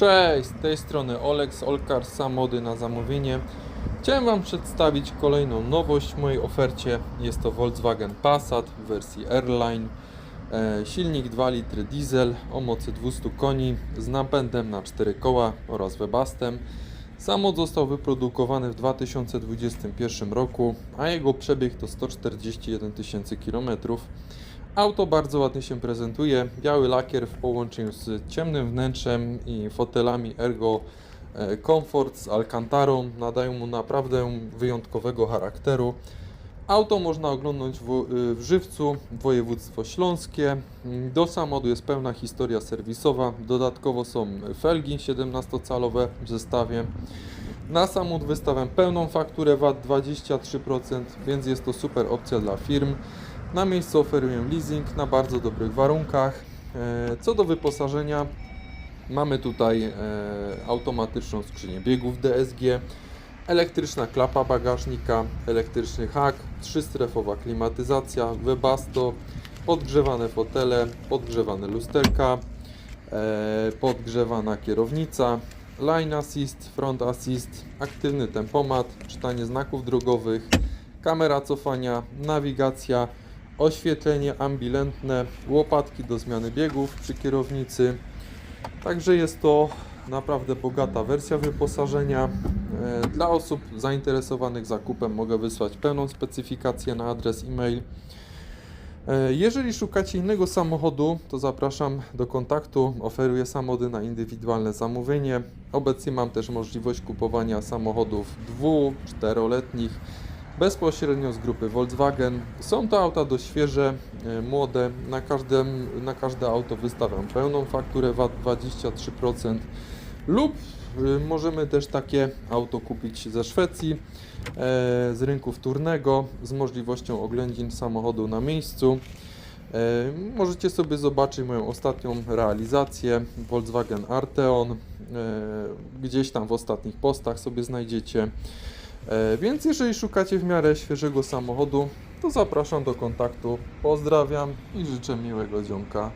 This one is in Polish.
Cześć, z tej strony Olex, Olkar, Samody na zamówienie. Chciałem Wam przedstawić kolejną nowość w mojej ofercie. Jest to Volkswagen Passat w wersji Airline. E, Silnik 2 litry diesel o mocy 200 koni z napędem na 4 koła oraz webastem. Samochód został wyprodukowany w 2021 roku, a jego przebieg to 141 tysięcy kilometrów. Auto bardzo ładnie się prezentuje. Biały lakier w połączeniu z ciemnym wnętrzem i fotelami Ergo e, Comfort z Alcantarą nadają mu naprawdę wyjątkowego charakteru. Auto można oglądać w, y, w Żywcu, województwo śląskie. Do samochodu jest pełna historia serwisowa. Dodatkowo są felgi 17-calowe w zestawie. Na samochód wystawiam pełną fakturę VAT 23%, więc jest to super opcja dla firm. Na miejscu oferuję leasing na bardzo dobrych warunkach. E, Co do wyposażenia, mamy tutaj e, automatyczną skrzynię biegów DSG, elektryczna klapa bagażnika, elektryczny hak, trzystrefowa klimatyzacja, webasto, podgrzewane fotele, podgrzewane lusterka, e, podgrzewana kierownica, line assist, front assist, aktywny tempomat, czytanie znaków drogowych, kamera cofania, nawigacja, oświetlenie ambilentne, łopatki do zmiany biegów przy kierownicy. Także jest to naprawdę bogata wersja wyposażenia. E, Dla osób zainteresowanych zakupem mogę wysłać pełną specyfikację na adres e-mail. E, Jeżeli szukacie innego samochodu, to zapraszam do kontaktu. Oferuję samochody na indywidualne zamówienie. Obecnie mam też możliwość kupowania samochodów dwu, czteroletnich bezpośrednio z grupy Volkswagen. Są to auta dość świeże, e, młode. Na, każdym, na każde auto wystawiam pełną fakturę VAT 23% lub y, możemy też takie auto kupić ze Szwecji, e, z rynku wtórnego, z możliwością oględzin samochodu na miejscu. E, Możecie sobie zobaczyć moją ostatnią realizację Volkswagen Arteon. Gdzieś tam w ostatnich postach sobie znajdziecie. E, Więc jeżeli szukacie w miarę świeżego samochodu, to zapraszam do kontaktu. Pozdrawiam i życzę miłego dzionka.